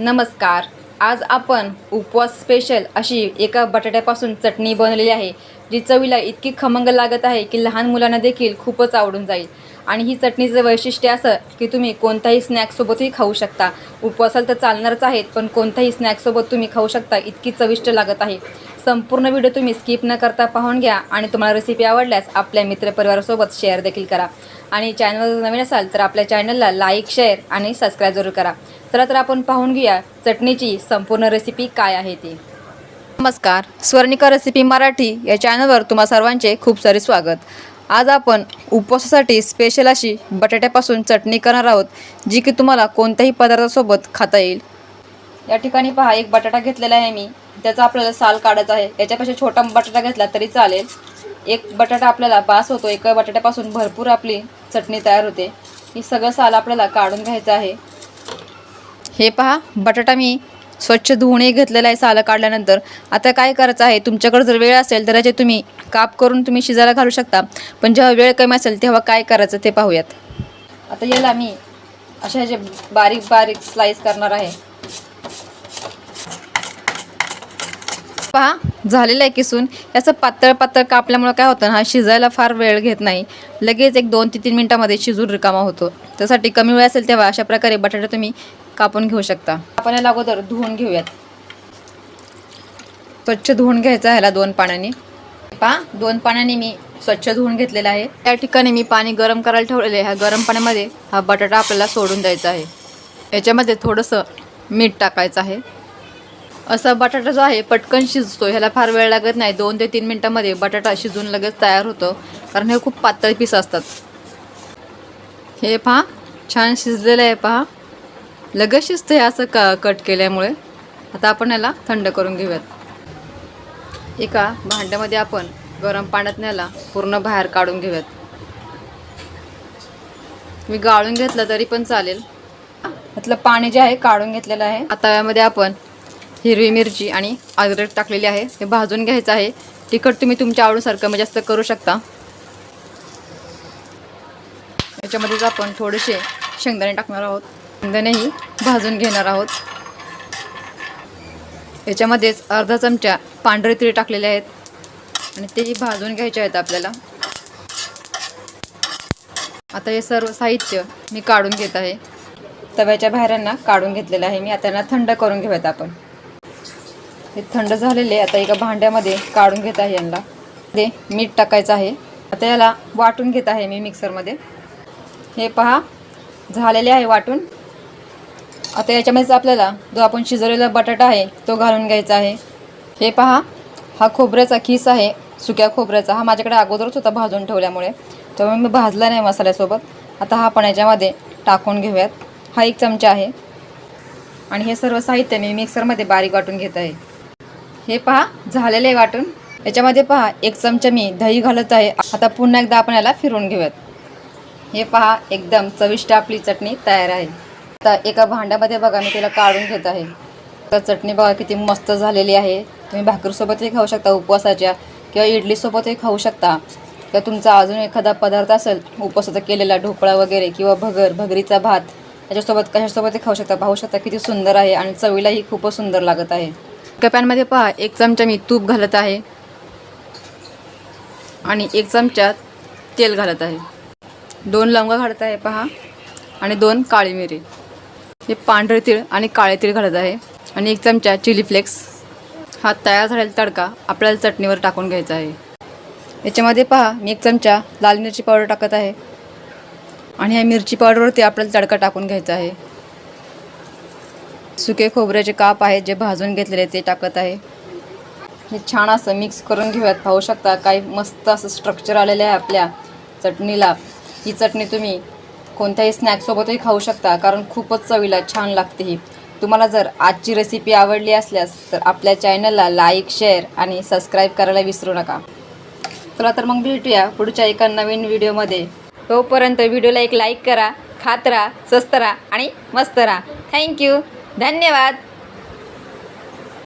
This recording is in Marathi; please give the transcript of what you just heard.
नमस्कार. आज आपण उपवास स्पेशल अशी एका बटाट्यापासून चटणी बनवलेली आहे जी चवीला इतकी खमंग लागत आहे की लहान मुलांना देखील खूपच आवडून जाईल. आणि ही चटणीचं वैशिष्ट्य असं की तुम्ही कोणत्याही स्नॅक्ससोबतही खाऊ शकता. उपवासाला तर चालणारच आहेत पण कोणत्याही स्नॅक्ससोबत तुम्ही खाऊ शकता इतकी चविष्ट लागत आहे. संपूर्ण व्हिडिओ तुम्ही स्किप न करता पाहून घ्या आणि तुम्हाला रेसिपी आवडल्यास आपल्या मित्रपरिवारासोबत शेअर देखील करा. आणि चॅनल नवीन असाल तर आपल्या चॅनलला लाईक शेअर आणि सबस्क्राईब जरूर करा. चला तर आपण पाहून घेऊया चटणीची संपूर्ण रेसिपी काय आहे ती. नमस्कार स्वर्णिका रेसिपी मराठी या चॅनलवर तुम्हा सर्वांचे खूप सारे स्वागत. आज आपण उपवासासाठी स्पेशल अशी बटाट्यापासून चटणी करणार आहोत जी की तुम्हाला कोणत्याही पदार्थासोबत खाता येईल. या ठिकाणी पहा एक बटाटा घेतलेला आहे मी. त्याचा आपल्याला साल काढायचा आहे. याच्यापेक्षा छोटा बटाटा घेतला तरी चालेल. एक बटाटा आपल्याला बास होतो. एका बटाट्यापासून भरपूर आपली चटणी तयार होते. ही सगळं साल आपल्याला काढून घ्यायचं आहे. हे पहा बटाटा मी स्वच्छ धुवणे घेतलेला आहे सालं काढल्यानंतर. आता काय करायचं आहे? तुमच्याकडे जर वेळ असेल तर याचे तुम्ही काप करून तुम्ही शिजायला घालू शकता. पण जेव्हा वेळ कमी असेल तेव्हा काय करायचं ते पाहूयात. आता याला मी अशा जे बारीक बारीक स्लाईस करणार आहे. पहा झालेलं आहे किसून. याचं पातळ पातळ कापल्यामुळं काय होतं हा शिजायला फार वेळ घेत नाही. लगेच एक दोन ते तीन मिनटामध्ये शिजून रिकामा होतो. त्यासाठी कमी वेळ असेल तेव्हा अशा प्रकारे बटाटा तुम्ही कापून घेऊ शकता. आपण याला अगोदर धुवून घेऊयात. स्वच्छ धुवून घ्यायचं ह्याला दोन पाण्याने. पहा दोन पाण्याने मी स्वच्छ धुवून घेतलेलं आहे. त्या ठिकाणी मी पाणी गरम करायला ठेवलेलं आहे. ह्या गरम पाण्यामध्ये हा बटाटा आपल्याला सोडून द्यायचा आहे. याच्यामध्ये थोडंसं मीठ टाकायचं आहे. असा बटाटा जो आहे पटकन शिजतो ह्याला फार वेळ लागत नाही. दोन ते तीन मिनटामध्ये बटाटा शिजून लगेच तयार होतो. कारण हे खूप पातळ पीस असतात. हे पहा छान शिजलेलं आहे पहा. लगेचच ते हे असं क कट केल्यामुळे आता आपण याला थंड करून घेऊयात. एका भांड्यामध्ये आपण गरम पाण्यात याला पूर्ण बाहेर काढून घेऊयात. मी गाळून घेतलं तरी पण चालेल. त्यातलं पाणी जे आहे काढून घेतलेलं आहे. आता यामध्ये आपण हिरवी मिरची आणि अद्रक टाकलेली आहे. हे भाजून घ्यायचं आहे. तिखट तुम्ही तुमच्या आवडीसारखं म्हणजे जास्त करू शकता. याच्यामध्येच आपण थोडेसे शेंगदाणे टाकणार आहोत. शेंगदाणेही भाजून घेणार आहोत. याच्यामध्येच अर्धा चमचा पांढरे तिळ टाकलेले आहेत. आणि तेही भाजून घ्यायचे आहेत आपल्याला. आता हे सर्व साहित्य मी काढून घेत आहे. तव्याच्या बाहेरांना काढून घेतलेलं आहे. मी आता यांना थंड करून घेऊयात आपण. हे थंड झालेले आता एका भांड्यामध्ये काढून घेत आहे यांना. ते मीठ टाकायचं आहे. आता याला वाटून घेत आहे मी मिक्सरमध्ये. हे पहा झालेले आहे वाटून. आता याच्यामध्येच आपल्याला जो आपण शिजवलेला बटाटा आहे तो घालून घ्यायचा आहे. हे पहा हा खोबऱ्याचा खीस आहे सुक्या खोबऱ्याचा. हा माझ्याकडे अगोदरच होता भाजून ठेवल्यामुळे. त्यामुळे मी भाजला नाही मसाल्यासोबत. आता हा आपण याच्यामध्ये टाकून घेऊयात. हा एक चमचा आहे. आणि हे सर्व साहित्य मी मिक्सरमध्ये बारीक वाटून घेत आहे. हे पहा झालेलं आहे वाटून. याच्यामध्ये पहा एक चमचा मी दही घालत आहे. आता पुन्हा एकदा आपण याला फिरून घेऊयात. हे पहा एकदम चविष्ट आपली चटणी तयार आहे. आता एका भांड्यामध्ये बघा मी तिला काढून घेत आहे. तर चटणी बघा किती मस्त झालेली आहे. तुम्ही भाकरीसोबतही खाऊ शकता उपवासाच्या किंवा इडलीसोबतही खाऊ शकता. किंवा तुमचा अजून एखादा पदार्थ असेल उपवासाचा केलेला ढोकळा वगैरे किंवा भगर भगरीचा भात याच्यासोबत कशासोबतही खाऊ शकता. पाहू शकता किती सुंदर आहे आणि चवीलाही खूपच सुंदर लागत आहे. कप्यांमध्ये पहा एक चमचा मी तूप घालत आहे आणि एक चमचा तेल घालत आहे. दोन लवंगा घालत आहे पहा आणि दोन काळी मिरी. हे पांढरे तीळ आणि काळे तीळ घालत आहे. आणि एक चमचा चिली फ्लेक्स. हा तयार झालेला तडका आपल्याला चटणीवर टाकून घ्यायचा आहे. याच्यामध्ये पहा मी एक चमचा लाल मिरची पावडर टाकत आहे. आणि ह्या मिरची पावडरवरती आपल्याला तडका टाकून घ्यायचा आहे. सुके खोबऱ्याचे काप आहेत जे भाजून घेतलेले ते टाकत आहे. हे छान असं मिक्स करून घेऊयात. पाहू शकता काही मस्त असं स्ट्रक्चर आलेलं आहे आपल्या चटणीला. ही चटणी तुम्ही कोणत्याही स्नॅक्ससोबतही खाऊ शकता कारण खूपच चवीला छान लागते ही. तुम्हाला जर आजची रेसिपी आवडली असल्यास तर आपल्या चॅनलला लाईक शेअर आणि सबस्क्राईब करायला विसरू नका. चला तर मग भेटूया पुढच्या एका नवीन व्हिडिओमध्ये तोपर्यंत व्हिडिओला एक लाईक करा खात राहा स्वस्त राहा आणि मस्त राहा. थँक्यू धन्यवाद.